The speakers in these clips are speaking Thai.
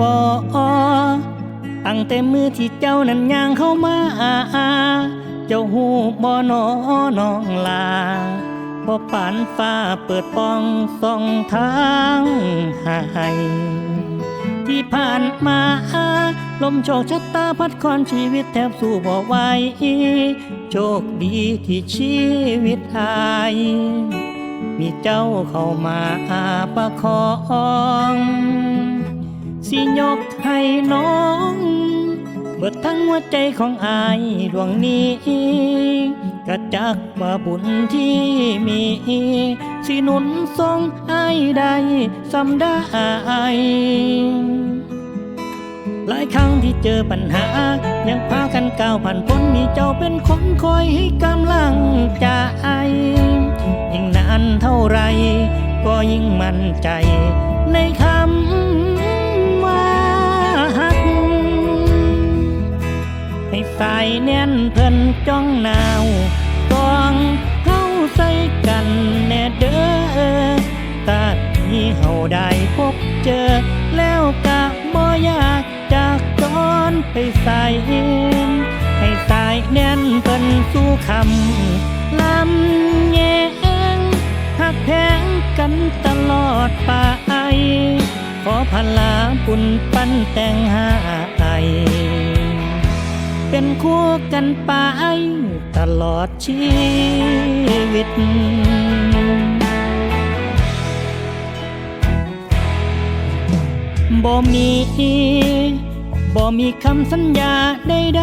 บ่ตั้งแต่มือที่เจ้านั้นย่างเข้ามา เจ้าหูบ่นอน้องลาบ่ปานฟ้าเปิดป้องส่องทางให้ที่ผ่านมา ลมโชคชะตาพัดคอนชีวิตแทบสู้บ่ไหวโชคดีที่ชีวิตอาย มีเจ้าเข้ามาอาประคอง สิยกให้น้องเบิดทั้งหัวใจของอายดวงนี้กระจักว่าบุญที่มี สิหนุนทรงอายได้สำได้หลายครั้งที่เจอปัญหา ยังพากันก้าวผ่านพ้นมีเจ้าเป็นคนคอยให้กำลังใจยิ่งนานเท่าไร ก็ยิ่งมั่นใจ แน่นเพิ่นจ้องหนาวกองเข้าใส่กันแน่เด้อตาที่เฮาได้พบเจอ แล้วกะบ่อยากจากจอนไปใส่ให้สายแน่นเพิ่นสู้คำลำแยงหักแพงกันตลอดไปขอพลาบุญปั้นแต่งหา กันไปตลอดชีวิต บ่มี บ่มีคำสัญญาใด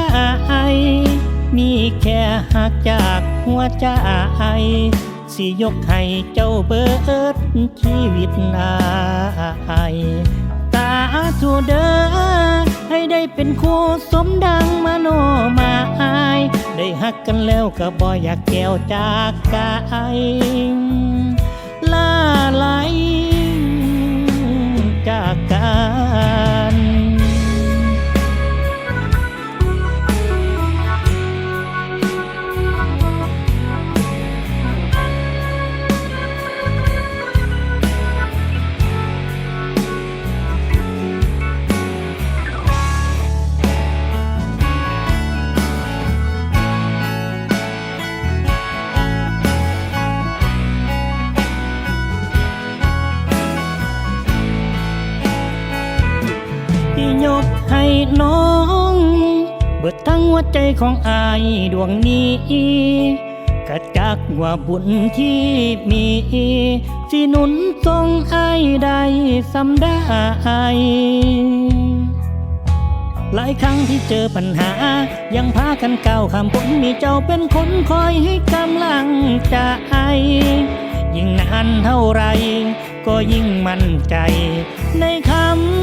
ๆมีแค่หักจากหัวใจสิยกให้เจ้าเบิดชีวิตอายตาทูเดอให้ได้ เป็นคู่สมดังมโนมาอาย ได้หักกันแล้วก็บ่อยากแก้วจากกายลาไหลจากกาย เบิดทั้งหัวใจของอายดวงนี้กระจักว่าบุญที่มีสิหนุนทรงอายได้สำได้หลายครั้งที่เจอปัญหา ยังพากันก้าวข้ามพ้นมีเจ้าเป็นคนคอยให้กำลังใจ ยิ่งนานเท่าไร ก็ยิ่งมั่นใจในคำ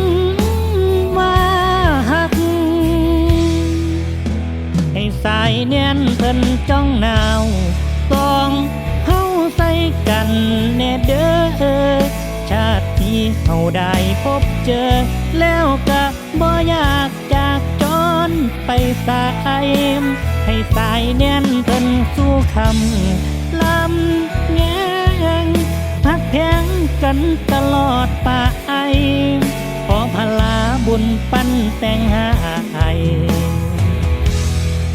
สายเนียนเพิ่นจ้องหนาวสองเฮาใส่กันแน่เด้อชาติที่เฮาได้พบเจอ แล้วก็บ่อยากจากจรไปสายให้สายเนียนเพิ่นสู้คำลำแงงพักแพงกันตลอดไปขอพลาบุญปั้นแต่งหาไอ